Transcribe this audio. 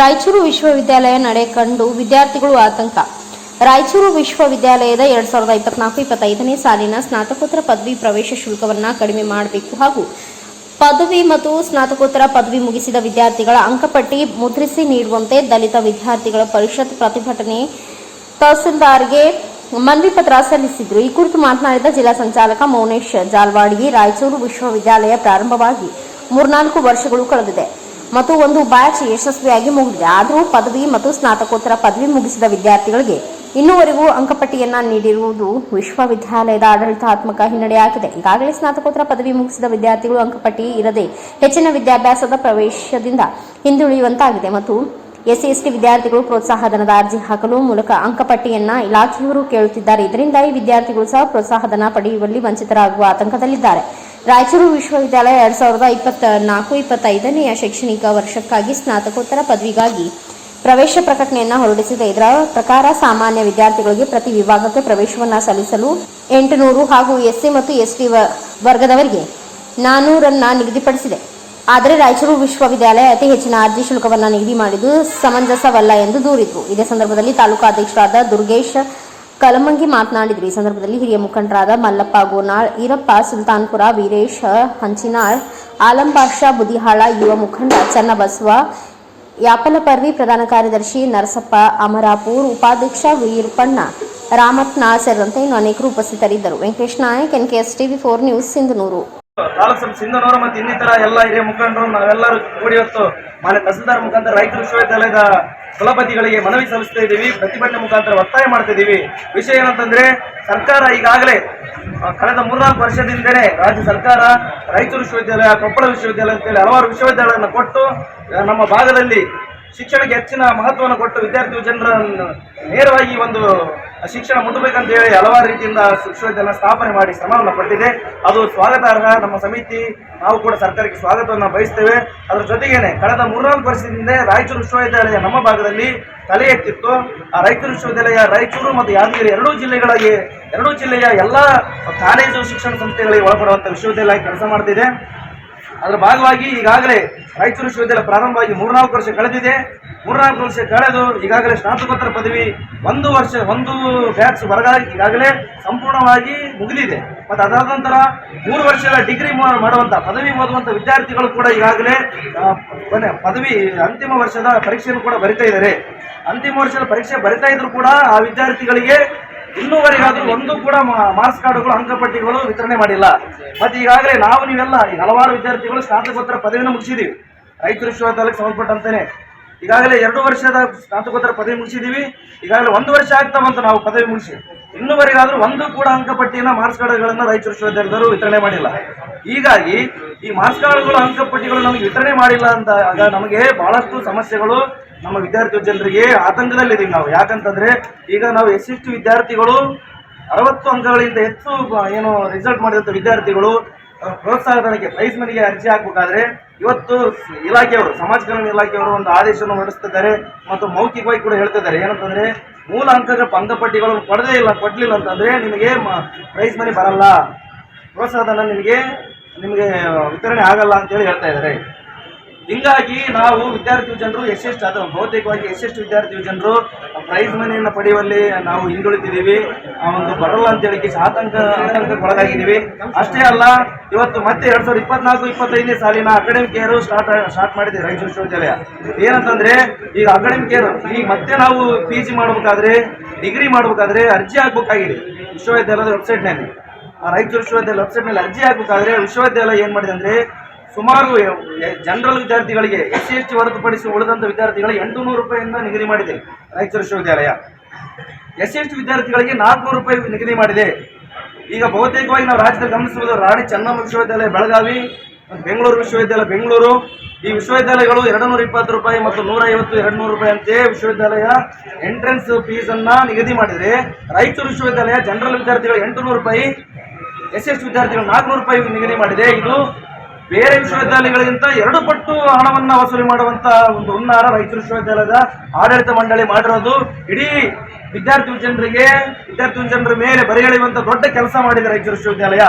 ರಾಯಚೂರು ವಿಶ್ವವಿದ್ಯಾಲಯ ನಡೆ ಕಂಡು ವಿದ್ಯಾರ್ಥಿಗಳು ಆತಂಕ. ರಾಯಚೂರು ವಿಶ್ವವಿದ್ಯಾಲಯದ ಎರಡ್ ಸಾವಿರದ ಇಪ್ಪತ್ನಾಲ್ಕು ಇಪ್ಪತ್ತೈದನೇ ಸಾಲಿನ ಸ್ನಾತಕೋತ್ತರ ಪದವಿ ಪ್ರವೇಶ ಶುಲ್ಕವನ್ನು ಕಡಿಮೆ ಮಾಡಬೇಕು ಹಾಗೂ ಪದವಿ ಮತ್ತು ಸ್ನಾತಕೋತ್ತರ ಪದವಿ ಮುಗಿಸಿದ ವಿದ್ಯಾರ್ಥಿಗಳ ಅಂಕಪಟ್ಟಿ ಮುದ್ರಿಸಿ ನೀಡುವಂತೆ ದಲಿತ ವಿದ್ಯಾರ್ಥಿಗಳ ಪರಿಷತ್ ಪ್ರತಿಭಟನೆ ತಹಸೀಲ್ದಾರ್ಗೆ ಮನವಿ ಪತ್ರ ಸಲ್ಲಿಸಿದ್ರು. ಈ ಕುರಿತು ಮಾತನಾಡಿದ ಜಿಲ್ಲಾ ಸಂಚಾಲಕ ಮೌನೇಶ್ ಜಾಲ್ವಾಡಿ, ರಾಯಚೂರು ವಿಶ್ವವಿದ್ಯಾಲಯ ಪ್ರಾರಂಭವಾಗಿ ಮೂರ್ನಾಲ್ಕು ವರ್ಷಗಳು ಕಳೆದಿದೆ. ಮತ್ತು ಒಂದು ಬ್ಯಾಚ್ ಯಶಸ್ವಿಯಾಗಿ ಮುಗಿದಿದೆ. ಆದರೂ ಪದವಿ ಮತ್ತು ಸ್ನಾತಕೋತ್ತರ ಪದವಿ ಮುಗಿಸಿದ ವಿದ್ಯಾರ್ಥಿಗಳಿಗೆ ಇನ್ನೂವರೆಗೂ ಅಂಕಪಟ್ಟಿಯನ್ನು ನೀಡಿರುವುದು ವಿಶ್ವವಿದ್ಯಾಲಯದ ಆಡಳಿತಾತ್ಮಕ ಹಿನ್ನಡೆಯಾಗಿದೆ. ಈಗಾಗಲೇ ಸ್ನಾತಕೋತ್ತರ ಪದವಿ ಮುಗಿಸಿದ ವಿದ್ಯಾರ್ಥಿಗಳು ಅಂಕಪಟ್ಟಿ ಇರದೆ ಹೆಚ್ಚಿನ ವಿದ್ಯಾಭ್ಯಾಸದ ಪ್ರವೇಶದಿಂದ ಹಿಂದುಳಿಯುವಂತಾಗಿದೆ ಮತ್ತು ಎಸ್ಸಿ ಎಸ್ಟಿ ವಿದ್ಯಾರ್ಥಿಗಳು ಪ್ರೋತ್ಸಾಹಧನದ ಅರ್ಜಿ ಹಾಕಲು ಮೂಲಕ ಅಂಕಪಟ್ಟಿಯನ್ನು ಇಲಾಖೆಯವರು ಕೇಳುತ್ತಿದ್ದಾರೆ. ಇದರಿಂದ ಈ ವಿದ್ಯಾರ್ಥಿಗಳು ಸಹ ಪ್ರೋತ್ಸಾಹಧನ ಪಡೆಯುವಲ್ಲಿ ವಂಚಿತರಾಗುವ ಆತಂಕದಲ್ಲಿದ್ದಾರೆ. ರಾಯಚೂರು ವಿಶ್ವವಿದ್ಯಾಲಯ ಎರಡ್ ಸಾವಿರದ ಇಪ್ಪತ್ತ ನಾಲ್ಕು ಇಪ್ಪತ್ತೈದನೆಯ ಶೈಕ್ಷಣಿಕ ವರ್ಷಕ್ಕಾಗಿ ಸ್ನಾತಕೋತ್ತರ ಪದವಿಗಾಗಿ ಪ್ರವೇಶ ಪ್ರಕಟಣೆಯನ್ನು ಹೊರಡಿಸಿದೆ. ಇದರ ಪ್ರಕಾರ ಸಾಮಾನ್ಯ ವಿದ್ಯಾರ್ಥಿಗಳಿಗೆ ಪ್ರತಿ ವಿಭಾಗಕ್ಕೆ ಪ್ರವೇಶವನ್ನು ಸಲ್ಲಿಸಲು ಎಂಟುನೂರು ಹಾಗೂ ಎಸ್ಸಿ ಮತ್ತು ಎಸ್ಟಿ ವರ್ಗದವರಿಗೆ ನಾನೂರನ್ನ ನಿಗದಿಪಡಿಸಿದೆ. ಆದರೆ ರಾಯಚೂರು ವಿಶ್ವವಿದ್ಯಾಲಯ ಅತಿ ಹೆಚ್ಚಿನ ಅರ್ಜಿ ಶುಲ್ಕವನ್ನು ನಿಗದಿ ಮಾಡಿದ್ದು ಸಮಂಜಸವಲ್ಲ ಎಂದು ದೂರಿದ್ರು. ಇದೇ ಸಂದರ್ಭದಲ್ಲಿ ತಾಲೂಕಾ ಅಧ್ಯಕ್ಷರಾದ ದುರ್ಗೇಶ್ ಕಲಮಂಗಿ ಮಾತನಾಡಿದರು. ಈ ಸಂದರ್ಭದಲ್ಲಿ ಹಿರಿಯ ಮುಖಂಡರಾದ ಮಲ್ಲಪ್ಪ ಗೋನಾಳ್, ಈರಪ್ಪ, ಸುಲ್ತಾನ್ಪುರ, ವೀರೇಶ್, ಹಂಚಿನಾಳ್ ಆಲಂಬಾಷಾ ಬುದಿಹಾಳ, ಯುವ ಮುಖಂಡ ಚನ್ನಬಸವ ಯಾಪಲಪರ್ವಿ ಪ್ರಧಾನ ಕಾರ್ಯದರ್ಶಿ ನರಸಪ್ಪ, ಅಮರಾಪುರ್, ಉಪಾಧ್ಯಕ್ಷ ವೀರಪ್ಪಣ್ಣ ರಾಮತ್ನಾ ಸೇರಿದಂತೆ ಇನ್ನು ಅನೇಕರು ಉಪಸ್ಥಿತರಿದ್ದರು. Venkatesh Nayak NKS TV, four news, Sindhanur. Taluk Sindhanur Sindhanur ಮತ್ತು ಇನ್ನಿತರ ಎಲ್ಲ ಹಿರಿಯ ಮುಖಂಡರು, ನಾವೆಲ್ಲರೂ ಕೂಡಿ ಇವತ್ತು ಮಾನ್ಯ ತಹಸೀಲ್ದಾರ್ ಮುಖಾಂತರ ರೈತ ವಿಶ್ವವಿದ್ಯಾಲಯದ ಕುಲಪತಿಗಳಿಗೆ ಮನವಿ ಸಲ್ಲಿಸ್ತಾ ಇದ್ದೀವಿ. ಪ್ರತಿಭಟನೆ ಮುಖಾಂತರ ಒತ್ತಾಯ ಮಾಡ್ತಾ ಇದ್ದೀವಿ. ವಿಷಯ ಏನಂತಂದ್ರೆ, ಸರ್ಕಾರ ಈಗಾಗಲೇ ಕಳೆದ ಮೂರ್ನಾಲ್ಕು ವರ್ಷದಿಂದಲೇ ರಾಜ್ಯ ಸರ್ಕಾರ ರಾಯಚೂರು ವಿಶ್ವವಿದ್ಯಾಲಯ, ಕೊಪ್ಪಳ ವಿಶ್ವವಿದ್ಯಾಲಯ ಅಂತೇಳಿ ಹಲವಾರು ವಿಶ್ವವಿದ್ಯಾಲಯಗಳನ್ನು ಕೊಟ್ಟು ನಮ್ಮ ಭಾಗದಲ್ಲಿ ಶಿಕ್ಷಣಕ್ಕೆ ಹೆಚ್ಚಿನ ಮಹತ್ವವನ್ನು ಕೊಟ್ಟು ವಿದ್ಯಾರ್ಥಿ ಜನರನ್ನು ನೇರವಾಗಿ ಒಂದು ಶಿಕ್ಷಣ ಮುಟ್ಟಬೇಕಂತ ಹೇಳಿ ಹಲವಾರು ರೀತಿಯಿಂದ ವಿಶ್ವವಿದ್ಯಾಲಯ ಸ್ಥಾಪನೆ ಮಾಡಿ ಶ್ರಮವನ್ನು ಪಟ್ಟಿದೆ ಅದು ಸ್ವಾಗತಾರ್ಹ ನಮ್ಮ ಸಮಿತಿ. ನಾವು ಕೂಡ ಸರ್ಕಾರಕ್ಕೆ ಸ್ವಾಗತವನ್ನು ಬಯಸ್ತೇವೆ. ಅದರ ಜೊತೆಗೇನೆ ಕಳೆದ ಮೂರ್ನಾಲ್ಕು ವರ್ಷದಿಂದ ರಾಯಚೂರು ವಿಶ್ವವಿದ್ಯಾಲಯ ನಮ್ಮ ಭಾಗದಲ್ಲಿ ತಲೆ ಎತ್ತಿತ್ತು. ಆ ರಾಯಚೂರು ವಿಶ್ವವಿದ್ಯಾಲಯ, ರಾಯಚೂರು ಮತ್ತು ಯಾದಗಿರಿ ಎರಡೂ ಜಿಲ್ಲೆಗಳಿಗೆ, ಎರಡೂ ಜಿಲ್ಲೆಯ ಎಲ್ಲ ಕಾಲೇಜು ಶಿಕ್ಷಣ ಸಂಸ್ಥೆಗಳಿಗೆ ಒಳಪಡುವಂಥ ವಿಶ್ವವಿದ್ಯಾಲಯ ಕೆಲಸ ಮಾಡ್ತಿದೆ. ಅದರ ಭಾಗವಾಗಿ ಈಗಾಗಲೇ ರಾಯಚೂರು ವಿಶ್ವವಿದ್ಯಾಲಯ ಪ್ರಾರಂಭವಾಗಿ ಮೂರ್ನಾಲ್ಕು ವರ್ಷ ಕಳೆದಿದೆ. ಮೂರ್ನಾಲ್ಕು ವರ್ಷ ಕಳೆದು ಈಗಾಗಲೇ ಸ್ನಾತಕೋತ್ತರ ಪದವಿ ಒಂದು ವರ್ಷ, ಒಂದು ಬ್ಯಾಚ್ ವರ್ಗ ಈಗಾಗಲೇ ಸಂಪೂರ್ಣವಾಗಿ ಮುಗಿದಿದೆ. ಮತ್ತು ಅದಾದ ನಂತರ ಮೂರು ವರ್ಷಗಳ ಡಿಗ್ರಿ ಮಾಡುವಂಥ ಪದವಿ ಓದುವಂಥ ವಿದ್ಯಾರ್ಥಿಗಳು ಕೂಡ ಈಗಾಗಲೇ ಪದವಿ ಅಂತಿಮ ವರ್ಷದ ಪರೀಕ್ಷೆಯನ್ನು ಕೂಡ ಬರಿತಾ ಇದ್ದಾರೆ. ಅಂತಿಮ ವರ್ಷದ ಪರೀಕ್ಷೆ ಬರಿತಾ ಇದ್ರು ಕೂಡ ಆ ವಿದ್ಯಾರ್ಥಿಗಳಿಗೆ ಇನ್ನೂವರೆಗಾದ್ರೂ ಒಂದು ಕೂಡ ಮಾರ್ಕ್ಸ್ ಕಾರ್ಡುಗಳು ಅಂಕಪಟ್ಟಿಗಳು ವಿತರಣೆ ಮಾಡಿಲ್ಲ. ಮತ್ತೆ ಈಗಾಗಲೇ ನಾವು ನೀವೆಲ್ಲ ಹಲವಾರು ವಿದ್ಯಾರ್ಥಿಗಳು ಸ್ನಾತಕೋತ್ತರ ಪದವಿನ ಮುಗಿಸಿದೀವಿ ರೈತರು ವಿಶ್ವವಿದ್ಯಾಲಯಕ್ಕೆ ಸಂಬಂಧಪಟ್ಟಂತಾನೆ. ಈಗಾಗಲೇ ಎರಡು ವರ್ಷದ ಸ್ನಾತಕೋತ್ತರ ಪದವಿ ಮುಗಿಸಿದೀವಿ ಈಗಾಗಲೇ ಒಂದು ವರ್ಷ ಆಗ್ತಾ ನಾವು ಪದವಿ ಮುಗಿಸಿ. ಇನ್ನೂವರೆಗಾದ್ರೂ ಒಂದು ಕೂಡ ಅಂಕಪಟ್ಟಿಯನ್ನ ಮಾರ್ಕ್ಸ್ ಕಾರ್ಡ್ಗಳನ್ನು ರೈತರು ವಿಶ್ವವಿದ್ಯಾಲಯದವರು ವಿತರಣೆ ಮಾಡಿಲ್ಲ. ಹೀಗಾಗಿ ಈ ಮಾರ್ಕ್ಸ್ ಕಾರ್ಡ್ಗಳು ಅಂಕಪಟ್ಟಿಗಳು ನಮಗೆ ವಿತರಣೆ ಮಾಡಿಲ್ಲ ಅಂತ ನಮಗೆ ಬಹಳಷ್ಟು ಸಮಸ್ಯೆಗಳು ನಮ್ಮ ವಿದ್ಯಾರ್ಥಿ ಜನರಿಗೆ ಆತಂಕದಲ್ಲಿದ್ದೀವಿ ನಾವು. ಯಾಕಂತಂದ್ರೆ ಈಗ ನಾವು ಎಸ್ ಎಸ್ ಟಿ ವಿದ್ಯಾರ್ಥಿಗಳು, ಅರವತ್ತು ಅಂಕಗಳಿಂದ ಹೆಚ್ಚು ಏನು ರಿಸಲ್ಟ್ ಮಾಡಿದಂಥ ವಿದ್ಯಾರ್ಥಿಗಳು ಪ್ರೋತ್ಸಾಹ ಪ್ರೋತ್ಸಾಹಧನಕ್ಕೆ ಪ್ರೈಸ್ ಮನಿಗೆ ಅರ್ಜಿ ಹಾಕಬೇಕಾದ್ರೆ ಇವತ್ತು ಇಲಾಖೆಯವರು, ಸಮಾಜ ಕಲ್ಯಾಣ ಇಲಾಖೆಯವರು ಒಂದು ಆದೇಶವನ್ನು ಹೊರಡಿಸ್ತಿದ್ದಾರೆ ಮತ್ತು ಮೌಖಿಕವಾಗಿ ಕೂಡ ಹೇಳ್ತಿದ್ದಾರೆ. ಏನಂತಂದ್ರೆ ಮೂಲ ಅಂಕಗಳ ಪಂದಪಟ್ಟಿಗಳನ್ನು ಕೊಡದೇ ಇಲ್ಲ, ಕೊಡ್ಲಿಲ್ಲ ಅಂತಂದ್ರೆ ನಿಮಗೆ ಪ್ರೈಸ್ ಮನಿ ಬರಲ್ಲ. ಪ್ರೋತ್ಸಾಹಧನ ನಿಮಗೆ ನಿಮಗೆ ವಿತರಣೆ ಆಗಲ್ಲ ಅಂತೇಳಿ ಹೇಳ್ತಾ ಇದ್ದಾರೆ. ಹಿಂಗಾಗಿ ನಾವು ವಿದ್ಯಾರ್ಥಿ ಜನರು ಎಷ್ಟೆಷ್ಟು ಅದು ಬಹುತೇಕವಾಗಿ ಎಷ್ಟೆಷ್ಟು ವಿದ್ಯಾರ್ಥಿ ಜನರು ಪ್ರೈಸ್ ಮನೆಯನ್ನು ಪಡೆಯುವಲ್ಲಿ ನಾವು ಹಿಂದುಳಿದಿದ್ದೀವಿ. ಆ ಒಂದು ಬರಲ್ಲ ಅಂತ ಹೇಳಿ ಆತಂಕ ಆತಂಕಕ್ಕೊಳಗಾಗಿದ್ದೀವಿ. ಅಷ್ಟೇ ಅಲ್ಲ, ಇವತ್ತು ಮತ್ತೆ ಎರಡ್ ಸಾವಿರದ ಇಪ್ಪತ್ನಾಲ್ಕು, ಇಪ್ಪತ್ತೈದನೇ ಸಾಲಿನ ಅಕಾಡೆಮಿಕ್ ಇಯರ್ ಸ್ಟಾರ್ಟ್ ಸ್ಟಾರ್ಟ್ ಮಾಡಿದೆ ರಾಯಚೂರು ವಿಶ್ವವಿದ್ಯಾಲಯ. ಏನಂತಂದ್ರೆ, ಈಗ ಅಕಾಡೆಮಿಕ್ ಇಯರ್ ಈಗ ಮತ್ತೆ ನಾವು ಪಿ ಜಿ ಮಾಡಬೇಕಾದ್ರೆ ಡಿಗ್ರಿ ಮಾಡಬೇಕಾದ್ರೆ ಅರ್ಜಿ ಹಾಕ್ಬೇಕಾಗಿದೆ ವಿಶ್ವವಿದ್ಯಾಲಯದ ವೆಬ್ಸೈಟ್ನಲ್ಲಿ ಆ ರಾಯಚೂರು ವಿಶ್ವವಿದ್ಯಾಲಯ ವೆಬ್ಸೈಟ್ನಲ್ಲಿ ಅರ್ಜಿ ಹಾಕಬೇಕಾದ್ರೆ ವಿಶ್ವವಿದ್ಯಾಲಯ ಏನು ಮಾಡಿದೆ ಅಂದ್ರೆ ಸುಮಾರು ಜನರಲ್ ವಿದ್ಯಾರ್ಥಿಗಳಿಗೆ ಎಸ್ ಸಿ ಎಸ್ ಟಿ ಹೊರತುಪಡಿಸಿ ಉಳಿದಂಥ ವಿದ್ಯಾರ್ಥಿಗಳಿಗೆ ಎಂಟುನೂರು ರೂಪಾಯಿಯಿಂದ ನಿಗದಿ ಮಾಡಿದೆ ರಾಯಚೂರು ವಿಶ್ವವಿದ್ಯಾಲಯ. ಎಸ್ ಎಸ್ ಟಿ ವಿದ್ಯಾರ್ಥಿಗಳಿಗೆ ನಾಲ್ಕುನೂರು ರೂಪಾಯಿ ನಿಗದಿ ಮಾಡಿದೆ. ಈಗ ಬಹುತೇಕವಾಗಿ ನಾವು ರಾಜ್ಯದಲ್ಲಿ ಗಮನಿಸಬಹುದು, ರಾಣಿ ಚೆನ್ನಮ್ಮ ವಿಶ್ವವಿದ್ಯಾಲಯ, ಬೆಳಗಾವಿ, ಬೆಂಗಳೂರು ವಿಶ್ವವಿದ್ಯಾಲಯ, ಬೆಂಗಳೂರು. ಈ ವಿಶ್ವವಿದ್ಯಾಲಯಗಳು ಎರಡು ನೂರ ಇಪ್ಪತ್ತು ರೂಪಾಯಿ ಮತ್ತು ನೂರ ಐವತ್ತು ಎರಡು ನೂರು ರೂಪಾಯಿ ಅಂತೆ ವಿಶ್ವವಿದ್ಯಾಲಯ ಎಂಟ್ರೆನ್ಸ್ ಫೀಸ್ ಅನ್ನ ನಿಗದಿ ಮಾಡಿದರೆ ರಾಯಚೂರು ವಿಶ್ವವಿದ್ಯಾಲಯ ಜನರಲ್ ವಿದ್ಯಾರ್ಥಿಗಳು ಎಂಟುನೂರು ರೂಪಾಯಿ ಎಸ್ ಎಸ್ ವಿದ್ಯಾರ್ಥಿಗಳು ನಾಲ್ಕುನೂರು ರೂಪಾಯಿ ನಿಗದಿ ಮಾಡಿದೆ. ಇದು ಬೇರೆ ವಿಶ್ವವಿದ್ಯಾಲಯಗಳಿಗಿಂತ ಎರಡು ಪಟ್ಟು ಹಣವನ್ನ ವಸೂಲಿ ಮಾಡುವಂತ ಒಂದು ಹುನ್ನಾರ ರಾಯಚೂರು ವಿಶ್ವವಿದ್ಯಾಲಯದ ಆಡಳಿತ ಮಂಡಳಿ ಮಾಡಿರೋದು. ಇಡೀ ವಿದ್ಯಾರ್ಥಿ ಜನರಿಗೆ ವಿದ್ಯಾರ್ಥಿ ಜನರ ಮೇಲೆ ಬರೆಯಳಿಯುವಂತ ದೊಡ್ಡ ಕೆಲಸ ಮಾಡಿದೆ ರಾಯಚೂರು ವಿಶ್ವವಿದ್ಯಾಲಯ.